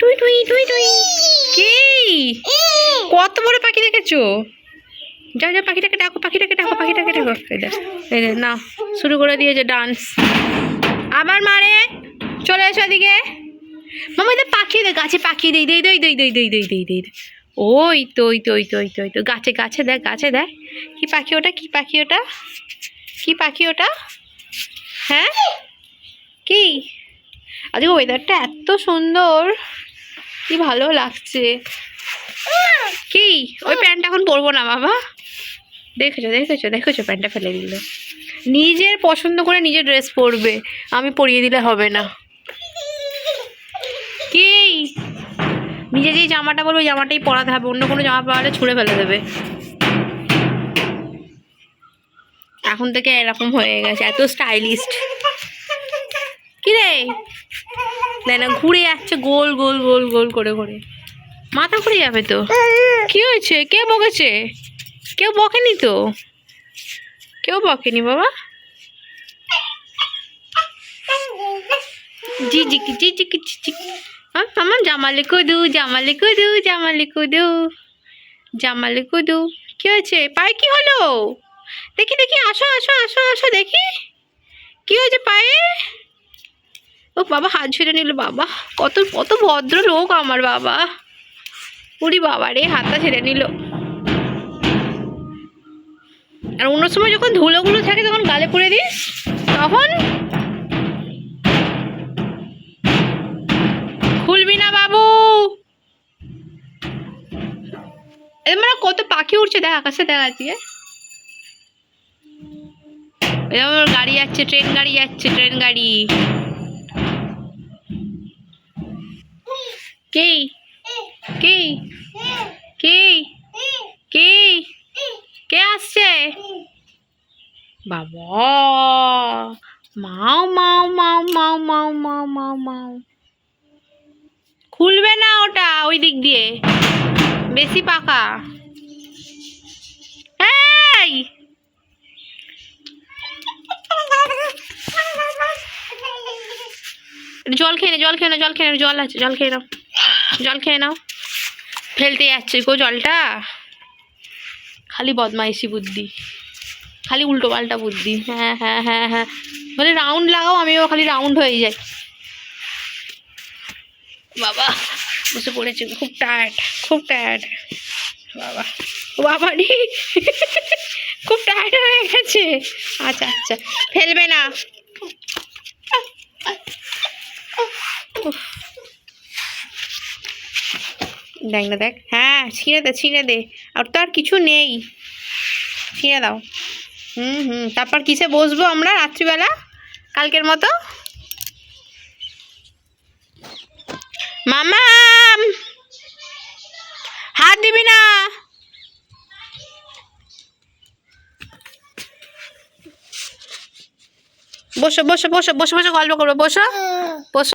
টুই টুই টুই টুই। কে? কত বড় পাখি দেখেছ? যাও যাও, পাখিটাকে ডাকো পাখিটাকে ডাকো পাখিটাকে ডাকো। না শুরু করে দিয়েছে ডান্স আবার মারে, চলে এসো এদিকে। মামা এটা পাখি দে গাছে পাখি দেই দেই দেই দেই দেই দেই দেই দেই দেই। ওই তো ওই তো ওই তো ওই তো ওই তো, গাছে গাছে দেখ গাছে দেখ। কি পাখি ওটা, কি পাখি ওটা? কি পাখি ওটা? হ্যাঁ? আজকে ওয়েদারটা এত সুন্দর। কি ভালো লাগছে। কি? ওই প্যান্টটা এখন পরবো না, বাবা। দেখেছ দেখেছ দেখেছ প্যান্টটা ফেলে দিল। নিজের পছন্দ করে নিজের ড্রেস পরবে। আমি পরিয়ে দিলে হবে না। কি? নিজে যেই জামাটা বলব জামাটাই পরাতে হবে। অন্য কোনো জামা পরালে ছুঁড়ে ফেলে দেবে। এখন থেকে এরকম হয়ে গেছে। এত স্টাইলিস্ট কি রে দেখ না, ঘুরে যাচ্ছে গোল গোল গোল গোল করে করে। মাথা ঘুরে যাবে তো। কি হয়েছে? কে বকেছে? কেউ বকেনি তো? কেউ বকেনি বাবা? জি জি জি জি জি জি হ্যাঁ আমার জামালে কুদু জামালে কুদু জামালে কুদু জামালে কুদু কি হয়েছে? পায়ে কি হলো? দেখি দেখি, আসো আসো আসো আসো, দেখি। কি হয়েছে পায়ে? ও বাবা, হাত ছেড়ে নিল, বাবা। কত কত ভদ্র লোক আমার, বাবা। উরি বাবা রে, হাতটা ছেড়ে নিল। আর অন্য সময় যখন ধুলোগুলো থাকে তখন গালে পড়ে দিস, তখন খুলবি না, বাবু। মানে কত পাখি উঠছে দেখ, আকাশে দেখা যাচ্ছে এরকম গাড়ি যাচ্ছে, ট্রেন গাড়ি যাচ্ছে, ট্রেন গাড়ি কে কে কে কে কে আসছে বাবা, মাও মাও মাও মাও মাও মাও মাও মাও। খুলবে না ওটা ওই দিক দিয়ে। বেশি পাকা। এই! জল খেয়ে নে, জল খেয়ে নাও জল খেয়ে জল আছে, জল খেয়ে নাও। জল খেয়ে নাও। ফেলতে যাচ্ছে গো জলটা। খালি বদমাইশি বুদ্ধি। খালি উল্টো পাল্টা বুদ্ধি। হ্যাঁ হ্যাঁ হ্যাঁ হ্যাঁ। মানে রাউন্ড লাগাও, আমিও খালি রাউন্ড হয়ে যাই। বাবা, বসে পড়েছে, খুব টায়ার্ড খুব টায়ার্ড বাবা বাবা রে, খুব টায়ার্ড হয়ে গেছে। আচ্ছা আচ্ছা ফেলবে না। দেখ না, দেখ। হ্যাঁ ছিঁড়ে দে ছিঁড়ে দে। আর তো আর কিছু নেই। ছিঁড়ে দাও। হুম হুম। তারপর কিসে বসবো আমরা রাত্রিবেলা? কালকের মতো? মামাম হাত দিবি না? বসো বসো বসো, বসে বসে, গল্প করব, বসো। বসো।